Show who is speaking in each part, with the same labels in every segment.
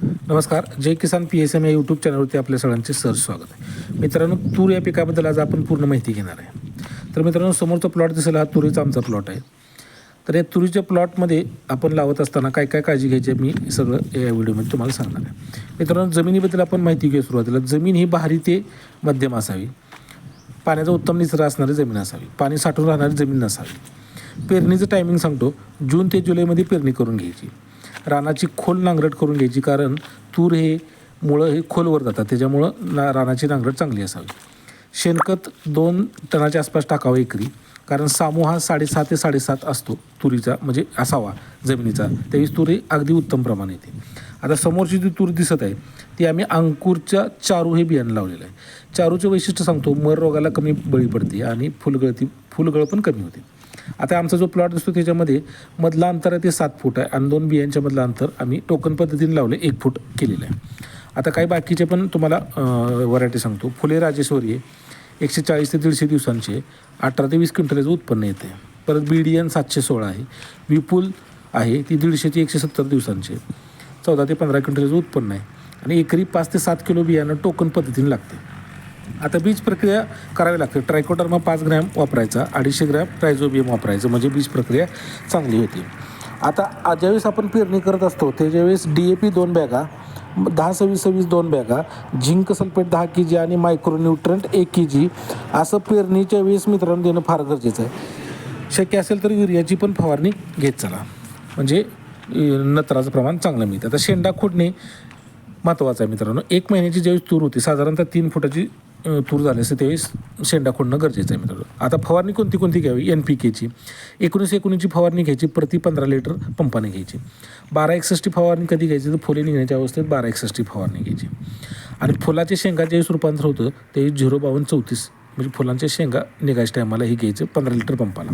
Speaker 1: नमस्कार. Jai Kisan P S M या YouTube चॅनलवरती आपल्या सगळ्यांचे सर स्वागत आहे. मित्रांनो तूर या पिकाबद्दल आज आपण पूर्ण माहिती घेणार आहे. तर मित्रांनो समोरचा प्लॉट दिसेल हा तुरीचा आमचा प्लॉट आहे. तर या तुरीच्या प्लॉटमध्ये आपण लावत असताना काय काय काळजी घ्यायची आहे मी सगळं या व्हिडिओमध्ये तुम्हाला सांगणार आहे. मित्रांनो जमिनीबद्दल आपण माहिती घेऊ सुरुवातीला. जमीन ही भारी ते मध्यम असावी. पाण्याचा उत्तम निचरा असणारी जमीन असावी. पाणी साठवून राहणारी जमीन नसावी. पेरणीचं टायमिंग सांगतो. जून ते जुलैमध्ये पेरणी करून घ्यायची. रानाची खोल नांगरट करून घ्यायची कारण तूर हे मुळं हे खोलवर जातात. त्याच्यामुळं ना रानाची नांगरट चांगली असावी. शेणखत दोन टनाच्या आसपास टाकावं एकरी कारण सामू हा साडेसहा ते साडेसात असतो तुरीचा म्हणजे असावा जमिनीचा. त्यावेळी तूर हे अगदी उत्तम प्रमाण येते. आता समोरची जी तूर दिसत आहे ती आम्ही अंकुरच्या चारू हे बियाणं लावलेलं आहे. चारूचं वैशिष्ट्य सांगतो मर रोगाला कमी बळी पडते आणि फुलगळती फुलगळ पण कमी होते. आता आमचा जो प्लॉट दिसतो त्याच्यामध्ये मधला अंतर आहे ते सात फूट आहे. आणि दोन बियांच्या मधलं अंतर आम्ही टोकन पद्धतीने लावले एक फूट केलेलं आहे. आता काही बाकीचे पण तुम्हाला व्हरायटी सांगतो. फुले राजेश्वरी आहे एकशे चाळीस ते दीडशे दिवसांचे अठरा ते वीस क्विंटलचं उत्पन्न येते. परत बीडियन सातशे सोळा आहे. विपुल आहे ती दीडशे ते एकशे सत्तर दिवसांचे चौदा ते पंधरा क्विंटलचं उत्पन्न आहे. आणि एकरी पाच ते सात किलो बियाणं टोकन पद्धतीने लागते. आता बीज प्रक्रिया करावी लागते. ट्रायकोडर्मा पाच ग्रॅम वापरायचा अडीचशे ग्रॅम ट्रायझोबियम वापरायचं म्हणजे बीज प्रक्रिया चांगली होती. आता ज्यावेळेस आपण पेरणी करत असतो त्याच्यावेळेस डी ए पी दोन बॅगा दहा सव्वीस सव्वीस दोन बॅगा झिंक सल्फेट दहा के जी आणि मायक्रोन्यूट्रंट एक के जी असं पेरणीच्या वेळेस मित्रांनो देणं फार गरजेचं आहे. शक्य असेल तर युरियाची पण फवारणी घेत चला. म्हणजे नत्राचं प्रमाण चांगलं मिळतं. आता शेंडा खोडणे महत्त्वाचं आहे मित्रांनो. एक महिन्याची ज्यावेळेस तूर होती साधारणतः तीन फुटाची तूर झाली असते त्यावेळेस शेंडा खोडणं गरजेचं आहे मित्रांनो. आता फवारणी कोणती कोणती घ्यावी? एन पी केची एकोणीस एकोणीसची फवारणी घ्यायची प्रति पंधरा लिटर पंपाने घ्यायची. बारा एकसष्टी फवारणी कधी घ्यायची? तर फुले निघण्याच्या अवस्थेत बारा एकसष्टी फवारणी घ्यायची. आणि फुलाचे शेंगा ज्यावेळेस रूपांतर होतं ते झिरो बावन्न चौतीस म्हणजे फुलांच्या शेंगा निघायच्या टायमाला हे घ्यायचं पंधरा लिटर पंपाला.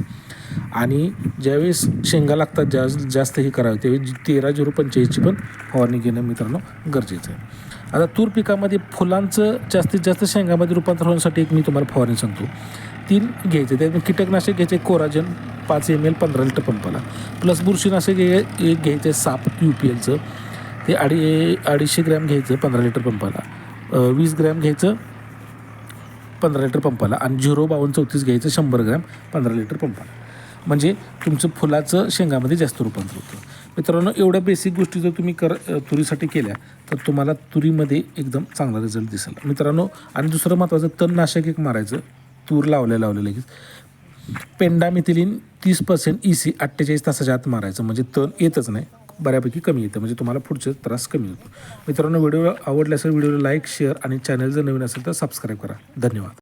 Speaker 1: आणि ज्यावेळेस शेंगा लागतात जास्त जास्त हे करावे त्यावेळी तेरा झिरो पंचेचाळीसची पण फवारणी घेणं मित्रांनो गरजेचं आहे. आता तूर पिकामध्ये फुलांचं जास्तीत जास्त शेंगामध्ये रूपांतर होण्यासाठी एक मी तुम्हाला फवारणी सांगतो. तीन घ्यायचे त्यात कीटकनाशक घ्यायचे कोराजन पाच एम एल पंधरा लिटर पंपाला. प्लस बुरशीनाशक हे एक घ्यायचं साप यू पी एलचं ते अडी अडीचशे ग्रॅम घ्यायचं पंधरा लिटर पंपाला. वीस ग्रॅम घ्यायचं पंधरा लिटर पंपाला. आणि झिरो बावन्न चौतीस घ्यायचं शंभर ग्रॅम पंधरा लिटर पंपाला. म्हणजे तुमचं फुलाचं शेंगामध्ये जास्त रूपांतर होतं. मित्रांनो एवढ्या बेसिक गोष्टी जर तुम्ही कर तुरीसाठी केल्या तर तुम्हाला तुरीमध्ये एकदम चांगला रिझल्ट दिसेल. मित्रांनो आणि दुसरं महत्त्वाचं तणनाशक एक मारायचं. तूर लावल्या लावल्या लगेच. पेंडामिथिलीन तीस पर्सेंट ई सी अठ्ठेचाळीस तासाच्या आत मारायचं. म्हणजे तण येतच नाही. बऱ्यापैकी कमी येतं. म्हणजे तुम्हाला पुढचे त्रास कमी होतो. मित्रांनो व्हिडिओ आवडल्यास व्हिडिओला लाईक शेअर आणि चॅनल जर नवीन असेल तर सबस्क्राईब करा. धन्यवाद.